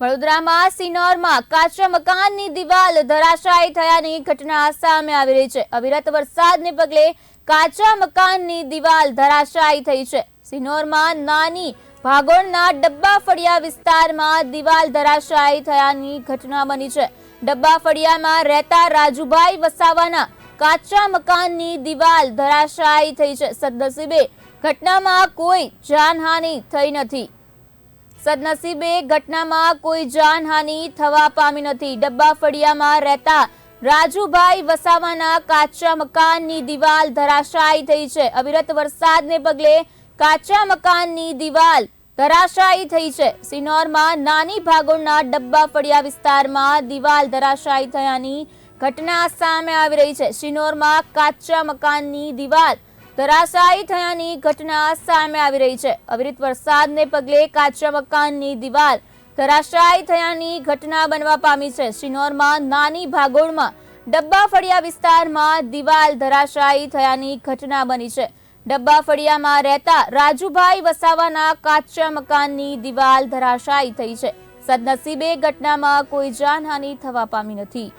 વડોદરામાં સિનોરમાં કાચા મકાનની દિવાલ ધરાશાયી થયાની ઘટના સામે આવી રહી છે. અવિરત વરસાદને પગલે કાચા મકાનની દિવાલ ધરાશાયી થઈ છે. સિનોરમાં નાની ભાગોળના ડબ્બા ફળિયા વિસ્તારમાં દિવાલ ધરાશાયી થયાની ઘટના બની છે. ડબ્બા ફળિયામાં રહેતા રાજુભાઈ વસાવાના કાચા મકાનની દિવાલ ધરાશાયી થઈ છે. સદનસીબે ઘટનામાં કોઈ જાનહાનિ થઈ નથી. સદનસીબે ઘટનામાં કોઈ જાનહાનિ થવા પામી નથી. ડબ્બા ફળિયામાં રહેતા રાજુભાઈ વસાવાના કાચા મકાનની દિવાલ ધરાશાયી થઈ છે. અવિરત વરસાદને પગલે કાચા મકાનની દિવાલ ધરાશાયી થઈ છે. સિનોરમાં નાની ભાગોળના ડબ્બા ફળિયા વિસ્તારમાં દિવાલ ધરાશાયી થયાની ઘટના સામે આવી રહી છે. સિનોરમાં કાચા મકાનની દિવાલ ધરાશાયી થયાની ઘટના સામે આવી રહી છે. અવિરત વરસાદને પગલે કાચા મકાનની દિવાલ ધરાશાયી થયાની ઘટના બનવા પામી છે. શિનોરમાં નાની ભાગોળમાં ડબ્બા ફળિયા વિસ્તારમાં દિવાલ ધરાશાયી થયાની ઘટના બની છે. ડબ્બા ફળિયામાં રહેતા રાજુભાઈ વસાવાના કાચા મકાનની દિવાલ ધરાશાયી થઈ છે. સદનસીબે ઘટનામાં કોઈ જાનહાનિ થવા પામી નથી.